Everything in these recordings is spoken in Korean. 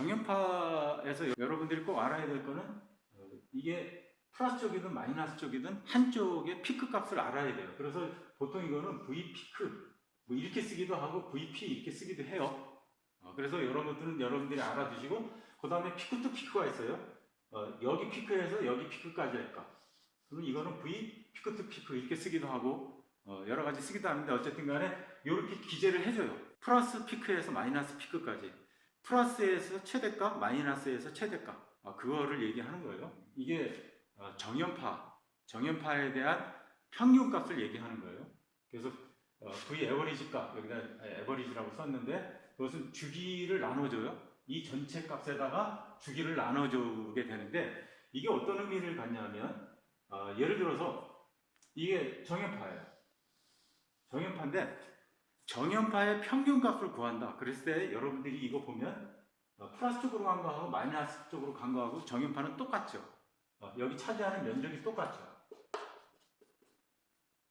정연파에서 여러분들이 꼭 알아야 될 거는 어, 이게 플러스 쪽이든 마이너스 쪽이든 한쪽의 피크 값을 알아야 돼요. 그래서 보통 이거는 V 피크 뭐 이렇게 쓰기도 하고 VP 이렇게 쓰기도 해요. 어, 그래서 여러분들은 여러분들이 알아두시고 그 다음에 피크 또 피크가 있어요. 어, 여기 피크에서 여기 피크까지 할까? 그럼 이거는 V 피크 또 피크 이렇게 쓰기도 하고 어, 여러 가지 쓰기도 하는데 어쨌든 간에 이렇게 기재를 해줘요. 플러스 피크에서 마이너스 피크까지. 플러스에서 최대값, 마이너스에서 최대값. 아, 그거를 얘기하는 거예요. 이게 어, 정연파, 정연파에 대한 평균값을 얘기하는 거예요. 그래서 어, V 에버리지 값, 여기다 에버리지라고 썼는데 그것은 주기를 나눠줘요. 이 전체 값에다가 주기를 나눠주게 되는데 이게 어떤 의미를 갖냐면 어, 예를 들어서 이게 정연파예요. 정연파인데 정연파의 평균값을 구한다. 그랬을 때 여러분들이 이거 보면 어, 플러스 쪽으로 간 거하고 마이너스 쪽으로 간 거하고 정연파는 똑같죠. 어, 여기 차지하는 면적이 똑같죠.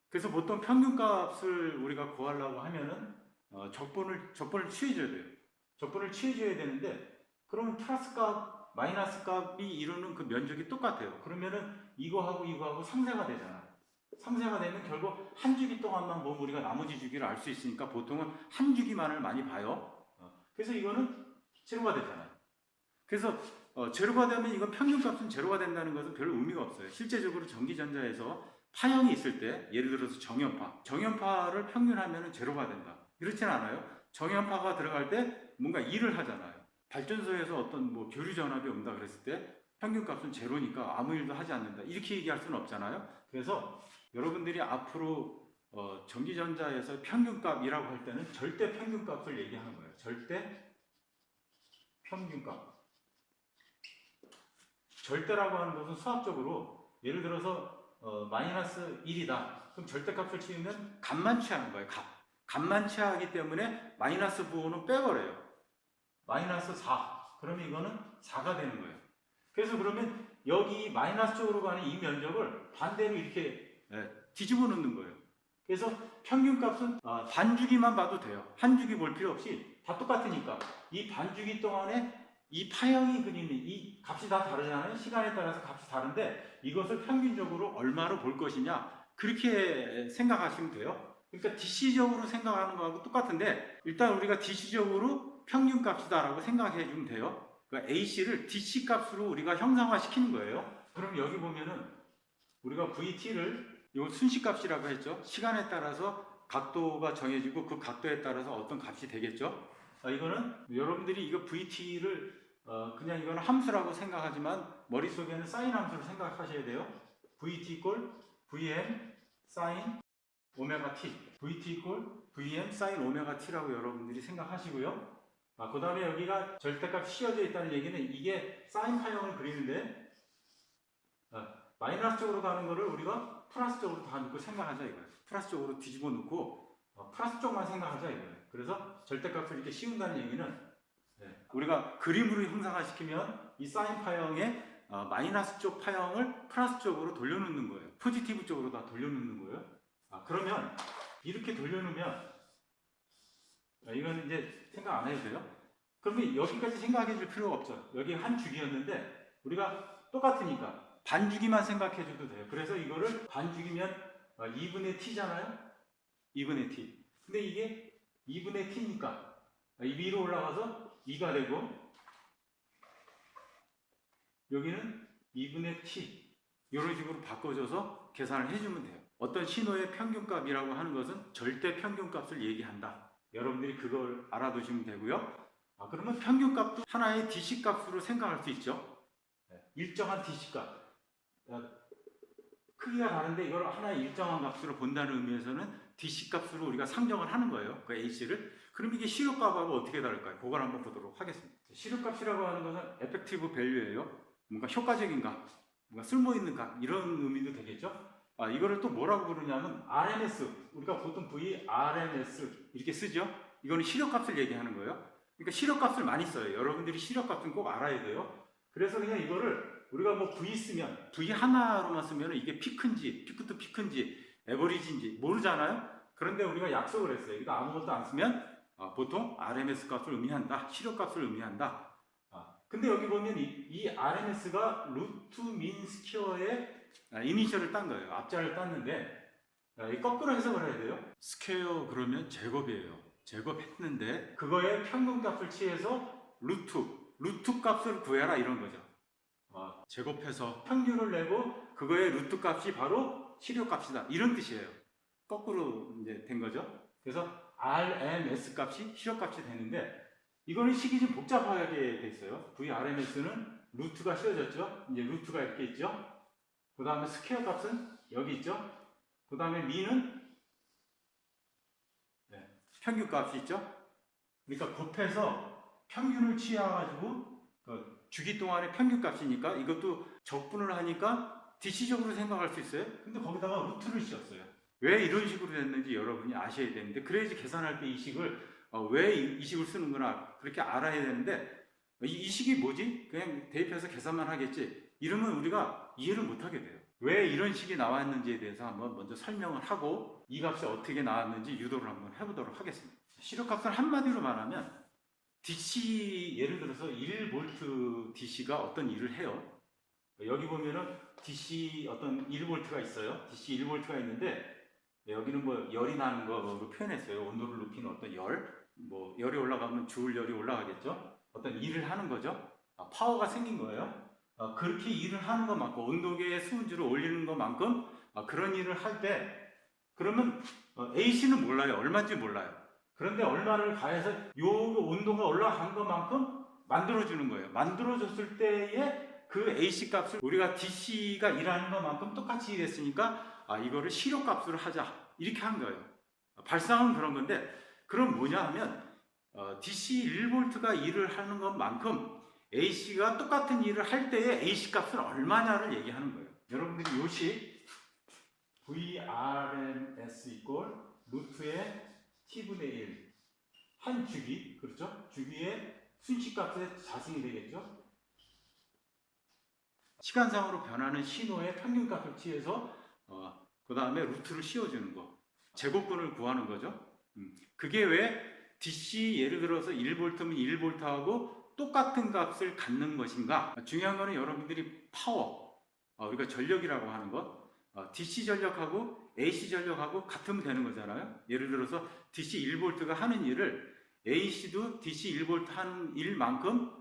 그래서 보통 평균값을 우리가 구하려고 하면은 어, 적분을 적분을 취해줘야 돼요. 적분을 취해줘야 되는데 그러면 플러스 값, 마이너스 값이 이루는 그 면적이 똑같아요. 그러면은 이거하고 이거하고 상쇄가 되잖아. 상쇄가 되면 결국 한 주기 동안만 보면 우리가 나머지 주기를 알 수 있으니까 보통은 한 주기만을 많이 봐요. 어, 그래서 이거는 제로가 되잖아요. 그래서 어, 제로가 되면 이건 평균값은 제로가 된다는 것은 별 의미가 없어요. 실제적으로 전기전자에서 파형이 있을 때 예를 들어서 정연파, 정연파를 평균하면 제로가 된다. 이렇진 않아요. 정연파가 들어갈 때 뭔가 일을 하잖아요. 발전소에서 어떤 뭐 교류 전압이 온다 그랬을 때 평균값은 제로니까 아무 일도 하지 않는다. 이렇게 얘기할 수는 없잖아요. 그래서 여러분들이 앞으로 어, 전기전자에서 평균값이라고 할 때는 절대 평균값을 얘기하는 거예요. 절대 평균값. 절대라고 하는 것은 수학적으로 예를 들어서 어, 마이너스 1이다. 그럼 절대값을 치우면 값만 취하는 거예요. 값. 값만 취하기 때문에 마이너스 부호는 빼버려요. 마이너스 4. 그러면 이거는 4가 되는 거예요. 그래서 그러면 여기 마이너스 쪽으로 가는 이 면적을 반대로 이렇게 예, 뒤집어 놓는 거예요. 그래서 평균값은 아, 반주기만 봐도 돼요. 한 주기 볼 필요 없이 다 똑같으니까 이 반 주기 동안에 이 파형이 그리는 이 값이 다 다르잖아요. 시간에 따라서 값이 다른데 이것을 평균적으로 얼마로 볼 것이냐 그렇게 생각하시면 돼요. 그러니까 DC적으로 생각하는 거하고 똑같은데 일단 우리가 DC적으로 평균값이다라고 생각해 주면 돼요. 그러니까 AC를 DC 값으로 우리가 형상화 시키는 거예요. 그럼 여기 보면은 우리가 VT를 이건 순시값이라고 했죠. 시간에 따라서 각도가 정해지고 그 각도에 따라서 어떤 값이 되겠죠. 아, 이거는 여러분들이 이거 VT를 어, 그냥 이거는 함수라고 생각하지만 머릿속에는 사인 함수로 생각하셔야 돼요. VT 이꼴 VM 사인 오메가 T VT 이꼴 VM 사인 오메가 T라고 여러분들이 생각하시고요. 아, 그 다음에 여기가 절대값 씌워져 있다는 얘기는 이게 사인 파형을 그리는데 아, 마이너스 쪽으로 가는 거를 우리가 플러스 쪽으로 다 놓고 생각하자 이거예요. 플러스 쪽으로 뒤집어 놓고 어, 플러스 쪽만 생각하자 이거예요. 그래서 절대값을 이렇게 씌운다는 얘기는 네, 우리가 그림으로 형상화시키면 이 사인 파형의 어, 마이너스 쪽 파형을 플러스 쪽으로 돌려놓는 거예요. 포지티브 쪽으로 다 돌려놓는 거예요. 아, 그러면 이렇게 돌려놓으면 아, 이건 이제 생각 안 해도 돼요. 그러면 여기까지 생각해 줄 필요가 없죠. 여기 한 주기였는데 우리가 똑같으니까 반주기만 생각해 줘도 돼요. 그래서 이거를 반주기면 2분의 t잖아요. 2분의 t. 근데 이게 2분의 t니까 이 위로 올라가서 2가 되고 여기는 2분의 t 이런 식으로 바꿔줘서 계산을 해주면 돼요. 어떤 신호의 평균값이라고 하는 것은 절대 평균값을 얘기한다. 여러분들이 그걸 알아두시면 되고요. 아, 그러면 평균값도 하나의 DC 값으로 생각할 수 있죠. 네, 일정한 DC 값. 어, 크기가 다른데 이걸 하나의 일정한 값으로 본다는 의미에서는 DC 값으로 우리가 상정을 하는 거예요. 그 H를. 그럼 이게 시료값하고 어떻게 다를까요? 그걸 한번 보도록 하겠습니다. 시료값이라고 하는 것은 에펙티브 밸류예요. 뭔가 효과적인 값, 뭔가 쓸모 있는 값 이런 의미도 되겠죠. 아, 이거를 또 뭐라고 부르냐면 RMS. 우리가 보통 V RMS 이렇게 쓰죠. 이거는 시료값을 얘기하는 거예요. 그러니까 시료값을 많이 써요. 여러분들이 시료값은 꼭 알아야 돼요. 그래서 그냥 이거를 우리가 뭐 V 쓰면 V 하나로만 쓰면 이게 피크인지 피크트 피크인지 에버리지인지 모르잖아요. 그런데 우리가 약속을 했어요. 이거 아무것도 안 쓰면 아, 보통 RMS 값을 의미한다. 시료값을 의미한다. 아, 근데 여기 보면 이, 이 RMS가 루트 민 스퀘어의 아, 이니셜을 딴 거예요. 앞자를 땄는데 아, 이 거꾸로 해석을 해야 돼요. 스퀘어 그러면 제곱이에요. 제곱했는데 그거의 평균 값을 취해서 루트 루트 값을 구해라 이런 거죠. 어, 제곱해서 평균을 내고 그거의 루트 값이 바로 시료 값이다 이런 뜻이에요. 거꾸로 이제 된 거죠. 그래서 RMS 값이 시료 값이 되는데 이거는 식이 좀 복잡하게 돼 있어요. VRMS는 루트가 씌워졌죠. 이제 루트가 이렇게 있죠. 그 다음에 스퀘어 값은 여기 있죠. 그 다음에 미는 네, 평균 값이 있죠. 그러니까 곱해서 평균을 취해가지고 그 주기 동안의 평균 값이니까 이것도 적분을 하니까 DC적으로 생각할 수 있어요. 근데 거기다가 루트를 씌웠어요. 왜 이런 식으로 됐는지 여러분이 아셔야 되는데 그래야지 계산할 때 이 식을 어, 왜 이 식을 쓰는구나 그렇게 알아야 되는데 이, 이 식이 뭐지? 그냥 대입해서 계산만 하겠지. 이러면 우리가 이해를 못하게 돼요. 왜 이런 식이 나왔는지에 대해서 한번 먼저 설명을 하고 이 값이 어떻게 나왔는지 유도를 한번 해보도록 하겠습니다. 시력값을 한마디로 말하면 DC 예를 들어서 1V DC가 어떤 일을 해요. 여기 보면은 DC 어떤 1V가 있어요. DC 1V가 있는데 네, 여기는 뭐 열이 나는 거로 표현했어요. 온도를 높이는 어떤 열, 뭐 열이 올라가면 주울 열이 올라가겠죠. 어떤 일을 하는 거죠. 아, 파워가 생긴 거예요. 아, 그렇게 일을 하는 것만큼 온도계의 수은주를 올리는 것만큼 아, 그런 일을 할 때 그러면 어, AC는 몰라요. 얼마인지 몰라요. 그런데 얼마를 가해서 요 온도가 올라간 것만큼 만들어주는 거예요. 만들어줬을 때의 그 AC 값을 우리가 DC가 일하는 것만큼 똑같이 일했으니까 아 이거를 시료 값으로 하자 이렇게 한 거예요. 발상은 그런 건데 그럼 뭐냐 하면 어, DC 1V가 일을 하는 것만큼 AC가 똑같은 일을 할 때의 AC 값은 얼마냐를 얘기하는 거예요. 여러분들이 요시 VRMS 이꼴 루트의 t분의 1. 한 주기, 그렇죠? 주기의 순식값의 자승이 되겠죠? 시간상으로 변하는 신호의 평균값을 취해서 어, 그 다음에 루트를 씌워주는 거. 제곱근을 구하는 거죠. 음, 그게 왜 DC 예를 들어서 1V면 1V하고 똑같은 값을 갖는 것인가? 중요한 거는 여러분들이 파워, 어, 우리가 전력이라고 하는 것, 어, DC 전력하고 AC 전력하고 같으면 되는 거잖아요. 예를 들어서 DC 1V가 하는 일을 AC도 DC 1V 하는 일만큼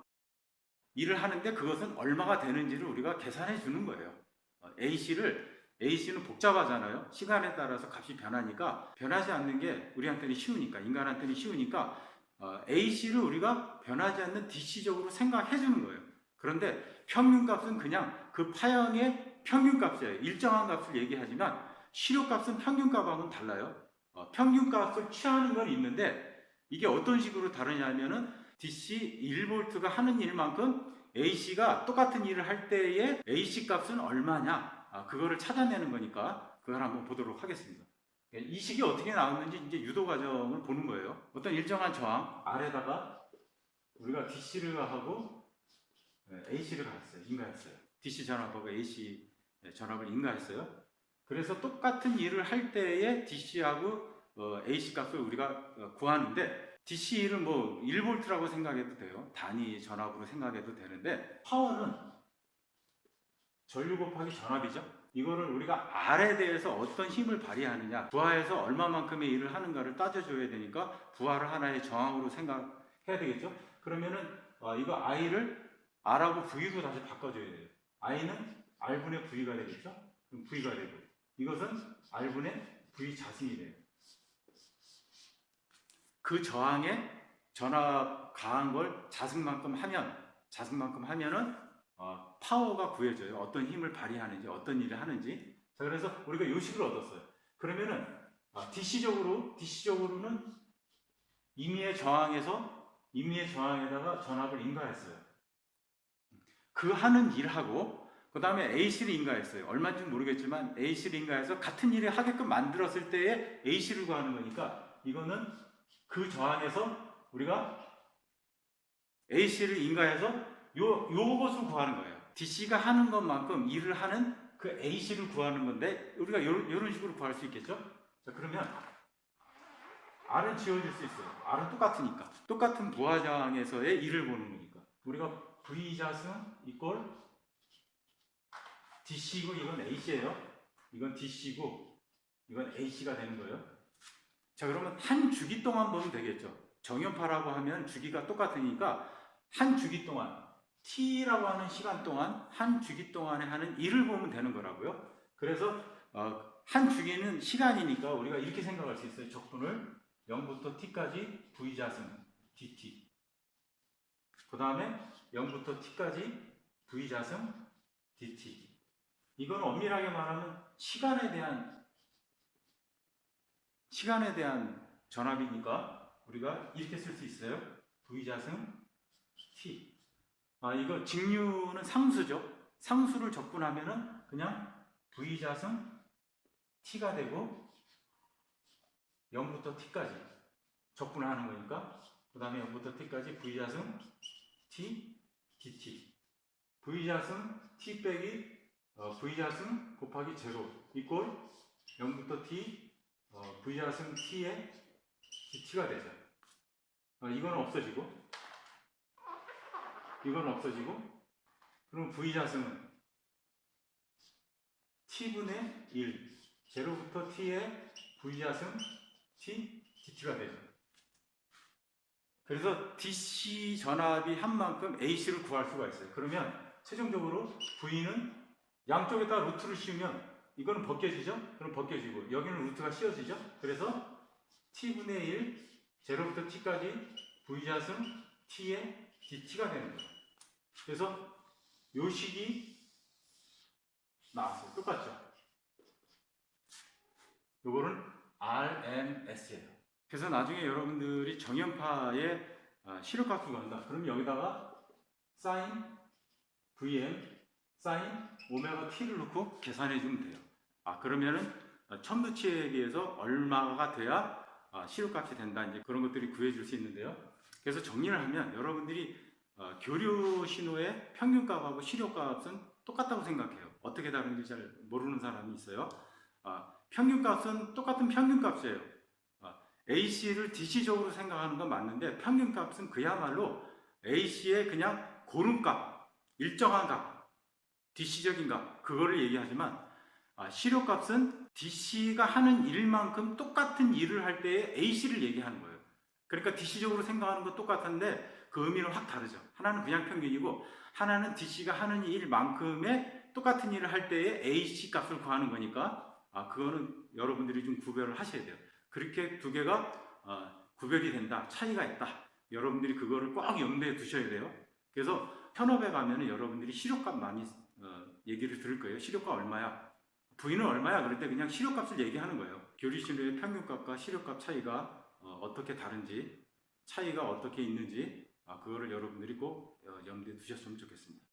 일을 하는데 그것은 얼마가 되는지를 우리가 계산해 주는 거예요. 어, AC를 AC는 복잡하잖아요. 시간에 따라서 값이 변하니까 변하지 않는 게 우리한테는 쉬우니까 인간한테는 쉬우니까 어, AC를 우리가 변하지 않는 DC적으로 생각해 주는 거예요. 그런데 평균값은 그냥 그 파형의 평균값이에요. 일정한 값을 얘기하지만 시료값은 평균값하고는 달라요. 어, 평균값을 취하는 건 있는데 이게 어떤 식으로 다르냐면은 DC 1V가 하는 일만큼 AC가 똑같은 일을 할 때의 AC 값은 얼마냐? 아, 그거를 찾아내는 거니까 그걸 한번 보도록 하겠습니다. 이 식이 어떻게 나왔는지 이제 유도 과정을 보는 거예요. 어떤 일정한 저항 아래다가 우리가 DC를 하고 AC를 가했어요. 인가했어요. DC 전압하고 AC 전압을 인가했어요. 그래서 똑같은 일을 할 때의 DC하고 어, AC 값을 우리가 어, 구하는데 DC를 뭐 1V라고 생각해도 돼요. 단위 전압으로 생각해도 되는데 파워는 전류 곱하기 전압이죠. 이거를 우리가 R에 대해서 어떤 힘을 발휘하느냐, 부하에서 얼마만큼의 일을 하는가를 따져줘야 되니까 부하를 하나의 저항으로 생각해야 되겠죠. 그러면은 어, 이거 I를 R하고 V로 다시 바꿔줘야 돼요. I는 R분의 V가 되겠죠. 그럼 V가 되고 이것은 R분의 V 자승이 돼요. 그 저항에 전압 가한 걸 자승만큼 하면 자승만큼 하면은 어, 파워가 구해져요. 어떤 힘을 발휘하는지 어떤 일을 하는지. 자 그래서 우리가 요식을 얻었어요. 그러면은 아, DC적으로 DC적으로는 임의의 저항에서 임의의 저항에다가 전압을 인가했어요. 그 하는 일하고 그 다음에 AC를 인가했어요. 얼마인지 모르겠지만 AC를 인가해서 같은 일을 하게끔 만들었을 때에 AC를 구하는 거니까 이거는 그 저항에서 우리가 AC를 인가해서 요, 요것을 구하는 거예요. DC가 하는 것만큼 일을 하는 그 AC를 구하는 건데 우리가 요, 런 식으로 구할 수 있겠죠? 자 그러면 R은 지워질 수 있어요. R은 똑같으니까. 똑같은 부하장에서의 일을 보는 거니까. 우리가 V 자승 이꼴 DC고 이건 AC예요. 이건 DC고 이건 AC가 되는 거예요. 자 그러면 한 주기 동안 보면 되겠죠. 정연파라고 하면 주기가 똑같으니까 한 주기 동안 T라고 하는 시간 동안 한 주기 동안에 하는 일을 보면 되는 거라고요. 그래서 어, 한 주기는 시간이니까 우리가 이렇게 생각할 수 있어요. 적분을 0부터 T까지 V 자승 DT 그 다음에 0부터 T까지 V 자승 DT 이건 엄밀하게 말하면 시간에 대한 시간에 대한 전압이니까 우리가 이렇게 쓸 수 있어요. V 자승 T 아 이거 직류는 상수죠. 상수를 적분하면은 그냥 V 자승 T가 되고 0부터 T까지 적분하는 거니까 그 다음에 0부터 T까지 V 자승 T dt V 자승 T 빼기 어, V 자승 곱하기 제로 이꼴 0부터 T 어, V 자승 T의 dt가 되죠. 어, 이건 없어지고 이건 없어지고 그럼 V 자승은 T분의 1 제로부터 T의 V 자승 T dt가 되죠. 그래서 DC 전압이 한 만큼 AC를 구할 수가 있어요. 그러면 최종적으로 V는 양쪽에다 루트를 씌우면 이거는 벗겨지죠? 그럼 벗겨지고 여기는 루트가 씌워지죠? 그래서 T분의 1 제로부터 T까지 V 자승 T의 DT가 되는 거예요. 그래서 요 식이 나왔어요. 똑같죠? 요거는 RMS예요. 그래서 나중에 여러분들이 정연파의 아, 시력각수 구한다. 그럼 여기다가 사인 VM, 사인 오메가 t를 넣고 계산해 주면 돼요. 아 그러면은 첨두치에 비해서 얼마가 돼야 아, 시력값이 된다. 이제 그런 것들이 구해줄 수 있는데요. 그래서 정리를 하면 여러분들이 어, 교류 신호의 평균값하고 시력값은 똑같다고 생각해요. 어떻게 다른지 잘 모르는 사람이 있어요. 아, 평균값은 똑같은 평균값이에요. 아, AC를 DC적으로 생각하는 건 맞는데 평균값은 그야말로 AC의 그냥 고름값, 일정한 값, DC적인 값 그거를 얘기하지만 아, 시력값은 DC가 하는 일만큼 똑같은 일을 할 때의 AC를 얘기하는 거예요. 그러니까 DC적으로 생각하는 건 똑같은데 그 의미는 확 다르죠. 하나는 그냥 평균이고 하나는 DC가 하는 일만큼의 똑같은 일을 할 때의 AC 값을 구하는 거니까 아 그거는 여러분들이 좀 구별을 하셔야 돼요. 그렇게 두 개가 어, 구별이 된다, 차이가 있다. 여러분들이 그거를 꼭 염두에 두셔야 돼요. 그래서 현업에 가면은 여러분들이 시력값 많이 어, 얘기를 들을 거예요. 시력값 얼마야? V는 얼마야? 그럴 때 그냥 시력값을 얘기하는 거예요. 교리신호의 평균값과 시력값 차이가 어, 떻게 다른지, 차이가 어떻게 있는지 아, 그거를 여러분들이 꼭 어, 염두에 두셨으면 좋겠습니다.